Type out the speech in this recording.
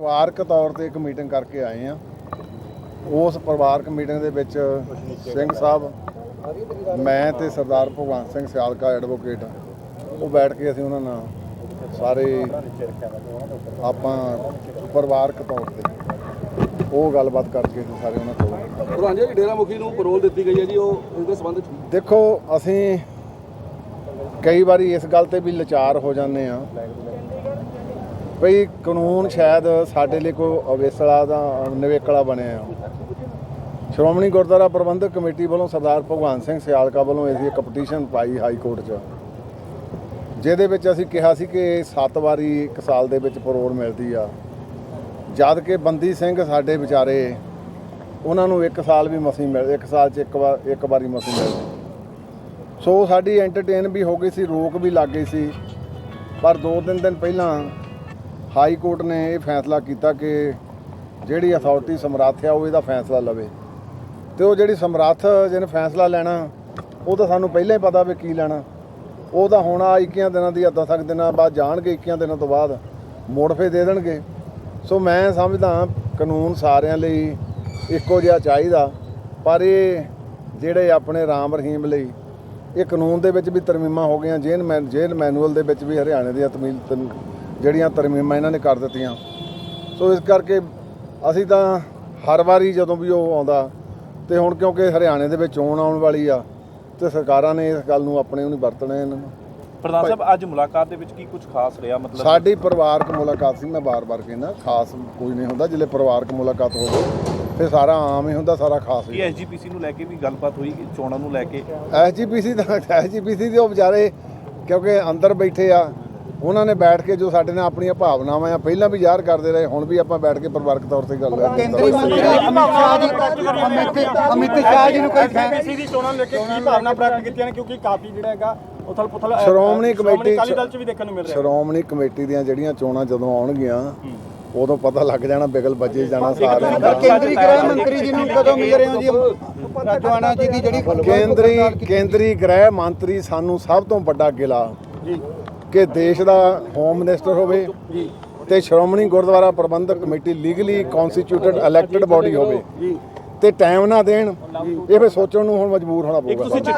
ਪਰਿਵਾਰਕ ਤੌਰ ਤੇ ਇੱਕ ਮੀਟਿੰਗ ਕਰਕੇ ਆਏ ਆ ਉਸ ਪਰਿਵਾਰਕ ਮੀਟਿੰਗ ਦੇ ਵਿੱਚ ਸਿੰਘ ਸਾਹਿਬ ਮੈਂ ਤੇ ਸਰਦਾਰ ਭਗਵਾਨ ਸਿੰਘ ਸਿਆਲਕਾ ਐਡਵੋਕੇਟ ਉਹ ਬੈਠ ਕੇ ਅਸੀਂ ਉਹਨਾਂ ਨਾਲ ਸਾਰੇ ਆਪਾਂ ਪਰਿਵਾਰਕ ਤੌਰ ਤੇ ਉਹ ਗੱਲਬਾਤ ਕਰਕੇ ਅਸੀਂ ਸਾਰੇ ਉਹਨਾਂ ਕੋਲ ਪ੍ਰਧਾਨ ਜੀ ਡੇਰਾ ਮੁਖੀ ਨੂੰ ਪਰੋਲ ਦਿੱਤੀ ਗਈ ਹੈ ਜੀ ਉਹ ਇਸ ਦੇ ਸੰਬੰਧ ਚ ਦੇਖੋ ਅਸੀਂ ਕਈ ਵਾਰੀ ਇਸ ਗੱਲ ਤੇ ਵੀ ਲਾਚਾਰ ਹੋ ਜਾਂਦੇ ਆ ਭਈ ਕਾਨੂੰਨ ਸ਼ਾਇਦ ਸਾਡੇ ਲਈ ਕੋਈ ਅਵੇਸਲਾ ਦਾ ਨਿਵੇਕਲਾ ਬਣਿਆ ਆ। ਸ਼੍ਰੋਮਣੀ ਗੁਰਦੁਆਰਾ ਪ੍ਰਬੰਧਕ ਕਮੇਟੀ ਵੱਲੋਂ ਸਰਦਾਰ ਭਗਵਾਨ ਸਿੰਘ ਸਿਆਲਕਾ ਵੱਲੋਂ ਅਸੀਂ ਇੱਕ ਪਟੀਸ਼ਨ ਪਾਈ ਹਾਈ ਕੋਰਟ 'ਚ। ਜਿਹਦੇ ਵਿੱਚ ਅਸੀਂ ਕਿਹਾ ਸੀ ਕਿ 7 ਵਾਰੀ ਇੱਕ ਸਾਲ ਦੇ ਵਿੱਚ ਪਰੋਲ ਮਿਲਦੀ ਆ। ਜਦ ਕਿ ਬੰਦੀ ਸਿੰਘ ਸਾਡੇ ਵਿਚਾਰੇ, ਉਹਨਾਂ ਨੂੰ ਇੱਕ ਸਾਲ ਵੀ ਮਸੀਂ ਮਿਲ, ਇੱਕ ਸਾਲ 'ਚ ਇੱਕ ਵਾਰ, ਇੱਕ ਵਾਰੀ ਮਸੀਂ ਮਿਲਦੀ ਸੋ ਸਾਡੀ ਐਂਟਰਟੇਨ ਵੀ ਹੋ ਗਈ ਸੀ, ਰੋਕ ਵੀ ਲੱਗ ਗਈ ਸੀ। ਪਰ ਦੋ ਤਿੰਨ ਦਿਨ ਪਹਿਲਾਂ ਹਾਈ ਕੋਰਟ ਨੇ ਇਹ ਫੈਸਲਾ ਕੀਤਾ ਕਿ ਜਿਹੜੀ ਅਥਾਰਟੀ ਸਮਰੱਥ ਆ, ਉਹ ਇਹਦਾ ਫੈਸਲਾ ਲਵੇ। ਤੇ ਉਹ ਜਿਹੜੀ ਸਮਰੱਥ ਜਿਹਨੇ ਫੈਸਲਾ ਲੈਣਾ, ਉਹ ਤਾਂ ਸਾਨੂੰ ਪਹਿਲਾਂ ਹੀ ਪਤਾ ਵੀ ਕੀ ਲੈਣਾ। ਉਹ ਤਾਂ ਹੁਣ ਆ 21 ਦਿਨਾਂ ਦੀ ਅੱਧਾ ਤੱਕ ਦਿਨਾਂ ਬਾਅਦ ਜਾਣਗੇ 21 ਦਿਨਾਂ ਤੋਂ ਬਾਅਦ ਮੋੜਫੇ ਦੇ ਦੇਣਗੇ। ਸੋ ਮੈਂ ਸਮਝਦਾ ਕਾਨੂੰਨ ਸਾਰਿਆਂ ਲਈ ਇੱਕੋ ਜਿਹਾ ਚਾਹੀਦਾ, ਪਰ ਇਹ ਜਿਹੜੇ ਆਪਣੇ ਰਾਮ ਰਹੀਮ ਲਈ, ਇਹ ਕਾਨੂੰਨ ਦੇ ਵਿੱਚ ਵੀ ਤਰਮੀਮਾਂ ਹੋ ਗਈਆਂ, ਜੇਲ੍ਹ ਮੈਨ ਜੇਲ ਮੈਨੂਅਲ ਦੇ ਵਿੱਚ ਵੀ ਹਰਿਆਣੇ ਦੀਆਂ ਤਮੀਲ ਤਮ- ਜਿਹੜੀਆਂ ਤਰਮੀਮਾਂ ਇਹਨਾਂ ਨੇ ਕਰ ਦਿੱਤੀਆਂ। ਸੋ ਇਸ ਕਰਕੇ ਅਸੀਂ ਤਾਂ ਹਰ ਵਾਰੀ ਜਦੋਂ ਵੀ ਉਹ ਆਉਂਦਾ ਤੇ ਹੁਣ ਕਿਉਂਕਿ ਹਰਿਆਣੇ ਦੇ ਵਿੱਚ ਚੋਣ ਆਉਣ ਵਾਲੀ ਆ ਤੇ ਸਰਕਾਰਾਂ ਨੇ ਇਸ ਗੱਲ ਨੂੰ ਆਪਣੇ ਨੂੰ ਵਰਤਣਾ ਇਹਨਾਂ ਨੂੰ। ਪ੍ਰਧਾਨ ਸਾਹਿਬ ਅੱਜ ਮੁਲਾਕਾਤ ਦੇ ਵਿੱਚ ਕੀ ਕੁਝ ਖਾਸ ਰਿਹਾ? ਮਤਲਬ ਸਾਡੀ ਪਰਿਵਾਰਕ ਮੁਲਾਕਾਤ ਸੀ ਮੈਂ ਬਾਰ-ਬਾਰ ਕਹਿੰਦਾ ਖਾਸ ਕੋਈ ਨਹੀਂ ਹੁੰਦਾ ਜਿਲੇ ਪਰਿਵਾਰਕ ਮੁਲਾਕਾਤ ਹੋਵੇ ਤੇ ਸਾਰਾ ਆਮ ਹੀ ਹੁੰਦਾ ਸਾਰਾ ਖਾਸ ਹੀ ਐਸਜੀਪੀਸੀ ਨੂੰ ਲੈ ਕੇ ਵੀ ਗੱਲਬਾਤ ਹੋਈ ਚੋਣਾਂ ਨੂੰ ਲੈ ਕੇ? ਐਸਜੀਪੀਸੀ ਦਾ ਐਸਜੀਪੀਸੀ ਦੇ ਉਹ ਵਿਚਾਰੇ ਕਿਉਂਕਿ ਅੰਦਰ ਬੈਠੇ ਆ ਉਹਨਾਂ ਨੇ ਬੈਠ ਕੇ ਜੋ ਸਾਡੇ ਨਾਲ ਆਪਣੀਆਂ ਭਾਵਨਾਵਾਂ ਆ ਪਹਿਲਾਂ ਵੀ ਜ਼ਾਹਰ ਕਰਦੇ ਰਹੇ ਹੁਣ ਵੀ ਆਪਾਂ ਬੈਠ ਕੇ ਪਰਿਵਾਰਕ ਤੌਰ ਤੇ ਗੱਲ ਕੇਂਦਰੀ ਮੰਤਰੀ ਅਮਿਤ ਸ਼ਾਹ ਜੀ ਅਮਿਤ ਅਮਿਤ ਸ਼ਾਹ ਜੀ ਨੂੰ ਕੋਈ ਐਸਜੀਪੀਸੀ ਦੀ ਚੋਣਾਂ ਲੈ ਕੇ ਕੀ ਭਾਵਨਾ ਪ੍ਰਗਟ ਕੀਤੀਆਂ ਨੇ ਕਿਉਂਕਿ ਕਾਫੀ ਜਿਹੜਾ ਹੈਗਾ ਉਥਲ ਪੁਥਲ ਸ਼੍ਰੋਮਣੀ ਕਮੇਟੀ ਅਕਾਲੀ ਦਲ ਚ ਵੀ ਦੇਖਣ ਨੂੰ ਮਿਲ ਰਿਹਾ। ਸ਼੍ਰੋਮਣੀ ਕਮੇਟੀ ਦੀਆਂ ਜਿਹੜੀਆਂ ਚੋਣਾਂ ਜਦੋਂ ਆਉਣਗੀਆਂ ਉਦੋਂ ਪਤਾ ਲੱਗ ਜਾਣਾ ਬਿਗਲ ਵੱਜੇ ਜਾਣਾ ਸਾਰਿਆਂ ਦਾ ਕੇਂਦਰੀ ਗ੍ਰਹਿ ਮੰਤਰੀ ਜੀ ਨੂੰ ਕਦੋਂ ਮਿਲ ਰਹੇ ਹੋ ਜੀ? ਰਾਜਵਾਨਾ ਜੀ ਦੀ ਜਿਹੜੀ ਕੇਂਦਰੀ ਕੇਂਦਰੀ ਗ੍ਰਹਿ ਮੰਤਰੀ ਸਾਨੂੰ ਸਭ ਤੋਂ ਵੱਡਾ ਗਿਲਾ। ਕਿ ਦੇਸ਼ ਦਾ ਹੋਮ ਮਿਨਿਸਟਰ ਹੋਵੇ ਤੇ Shiromani Gurdwara Prabandhak committee legally constituted elected body ਹੋਵੇ ਤੇ ਟਾਈਮ ਨਾ ਦੇਣ ਇਹ ਫਿਰ ਸੋਚਣ ਨੂੰ ਹੁਣ ਮਜਬੂਰ ਹੋਣਾ ਪਊਗਾ।